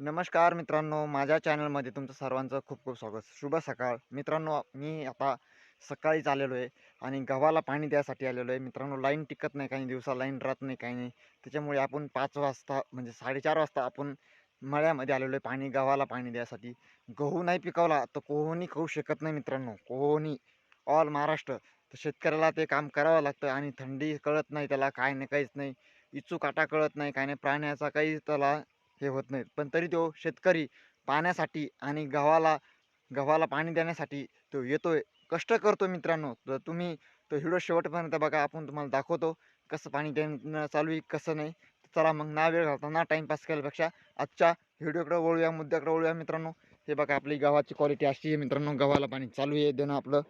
नमस्कार मित्रांनो माझ्या चॅनलमध्ये तुमचं सर्वांचं खूप खूप स्वागत. शुभ सकाळ. मित्रांनो मी आता सकाळीच आलेलो आहे आणि गव्हाला पाणी द्यायसाठी आलेलो आहे. मित्रांनो लाईन टिकत नाही काही दिवसा लाईन राहत नाही काही नाही. त्याच्यामुळे आपण पाच वाजता म्हणजे साडेचार वाजता आपण मळ्यामध्ये आलेलो आहे पाणी गव्हाला पाणी द्यायसाठी. गहू नाही पिकवला तर कोहनी खाऊ शकत नाही मित्रांनो कोहनी ऑल महाराष्ट्र. तर शेतकऱ्याला ते काम करावं लागतं आणि थंडी कळत नाही त्याला काय नाही काहीच नाही. इचू काटा कळत नाही काय नाही. प्राण्याचा काही त्याला हे होत नाहीत. पण तरी तो शेतकरी पाण्यासाठी आणि गव्हाला गव्हाला पाणी देण्यासाठी तो येतोय. कष्ट करतो मित्रांनो. तर तुम्ही तो व्हिडिओ शेवटपर्यंत बघा. आपण तुम्हाला दाखवतो कसं पाणी देणं चालू आहे कसं नाही. चला मग ना वेळ घालताना टाईमपास केल्यापेक्षा आजच्या व्हिडिओकडे वळूया मुद्द्याकडे वळूया मित्रांनो. हे बघा आपली गव्हाची क्वालिटी अशी आहे मित्रांनो. गव्हाला पाणी चालू आहे. देणं आपलं.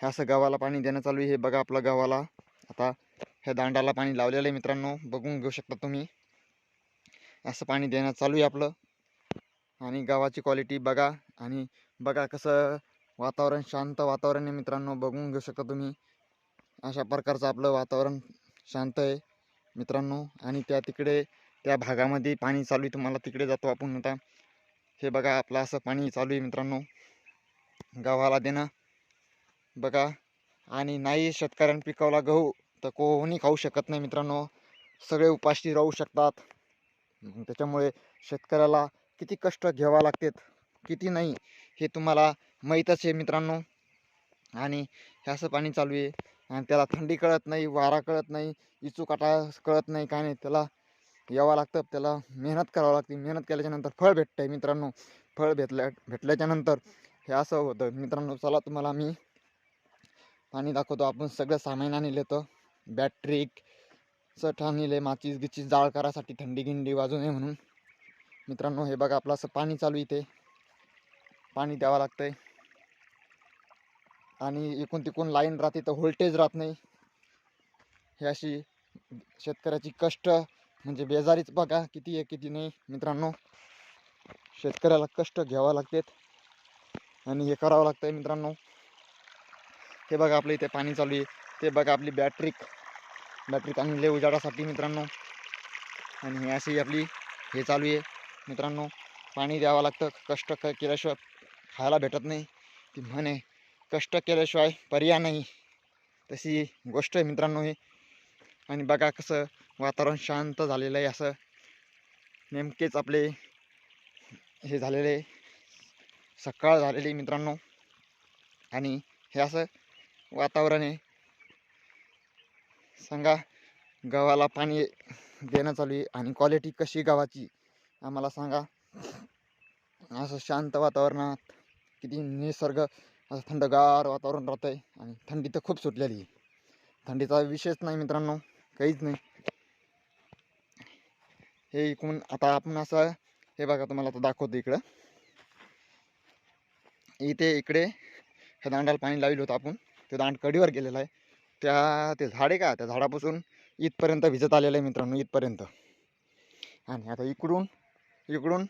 हे असं गव्हाला पाणी देणं चालू आहे. हे बघा आपलं गव्हाला. आता ह्या दांडाला पाणी लावलेलं आहे मित्रांनो. बघून घेऊ शकता तुम्ही. असं पाणी देणं चालू आहे आपलं. आणि गावाची क्वालिटी बघा आणि बघा कसं वातावरण शांत वातावरण आहे मित्रांनो बघून घेऊ शकता तुम्ही. अशा प्रकारचं आपलं वातावरण शांत आहे मित्रांनो. आणि त्या तिकडे त्या भागामध्ये पाणी चालू आहे तुम्हाला तिकडे जातो आपण आता. हे बघा आपलं असं पाणी चालू आहे मित्रांनो. गावाला देणं. बघा. आणि नाही शेतकऱ्यांनी पिकवला गहू तर कोणी खाऊ शकत नाही मित्रांनो. सगळे उपाशी राहू शकतात. त्याच्यामुळे शेतकऱ्याला किती कष्ट घ्यावा लागतात किती नाही हे तुम्हाला माहीतच आहे मित्रांनो. आणि हे असं पाणी चालू आहे. आणि त्याला थंडी कळत नाही वारा कळत नाही इचू काटा कळत नाही काय नाही त्याला यावं लागतं त्याला मेहनत करावं लागते. मेहनत केल्याच्यानंतर फळ भेटतं आहे मित्रांनो. फळ भेटल्या भेटल्याच्यानंतर हे असं होतं. मित्रांनो चला तुम्हाला मी पाणी दाखवतो. आपण सगळं सामान लेतो बॅटरी बॅटरीक चट आहे माचीस गिचीस जाळ करायसाठी थंडी गिंडी वाजू नये म्हणून. मित्रांनो हे बघा आपलं असं पाणी चालू इथे. पाणी द्यावं लागतंय. आणि इकून तिकून लाईन राहते तर व्होल्टेज राहत नाही. हे अशी शेतकऱ्याची कष्ट म्हणजे बेजारीच बघा किती आहे किती नाही. मित्रांनो शेतकऱ्याला कष्ट घ्यावं लागतात. आणि हे करावं लागतंय मित्रांनो. हे बघा आपलं इथे पाणी चालू आहे. ते बघा आपली बॅटरी. बॅटरी आणले उजाडासाठी मित्रांनो. आणि हे अशी आपली हे चालू आहे. मित्रांनो पाणी द्यावं लागतं. कष्ट क केल्याशिवाय खायला भेटत नाही. ती म्हणे कष्ट केल्याशिवाय पर्याय नाही. तशी गोष्ट आहे मित्रांनो ही. आणि बघा कसं वातावरण शांत झालेलं आहे असं. नेमकेच आपले हे झालेले सकाळ झालेली मित्रांनो. आणि हे असं वातावरण आहे. सांगा गव्हाला पाणी देणं चालू आहे आणि क्वालिटी कशी गव्हाची आम्हाला सांगा. असं शांत वातावरणात किती निसर्ग असं थंडगार वातावरण राहतं आहे आणि थंडी तर खूप सुटलेली आहे. थंडीचा विषयच नाही मित्रांनो काहीच नाही. हे इकडून आता आपण असं हे बघा तुम्हाला आता दाखवतो इकडं. इथे इकडे ह्या दांडाला पाणी लावलं होतं आपण ते दांड कडीवर गेलेलं आहे. त्या ते झाड आहे का? त्या झाडापासून इथपर्यंत भिजत आलेलं आहे मित्रांनो इथपर्यंत. आणि आता इकडून इकडून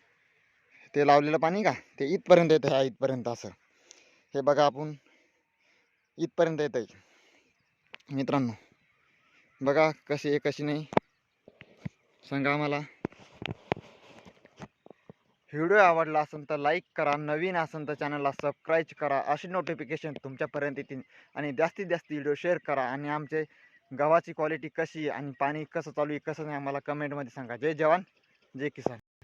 ते लावलेलं पाणी का? ते इथपर्यंत येतं ह्या इथपर्यंत असं. हे बघा आपण इथपर्यंत येतं आहे मित्रांनो बघा कशी आहे कशी नाही. सांगा आम्हाला. व्हिडिओ आवडला असेल तर लाईक करा नवीन असेल तर चॅनलला सबस्क्राईब करा अशी नोटिफिकेशन तुमच्यापर्यंत येतील आणि जास्तीत जास्त व्हिडिओ शेअर करा आणि आमचे गव्हाची क्वालिटी कशी आहे आणि पाणी कसं चालू आहे कसं नाही आम्हाला कमेंटमध्ये सांगा. जय जवान जय किसान.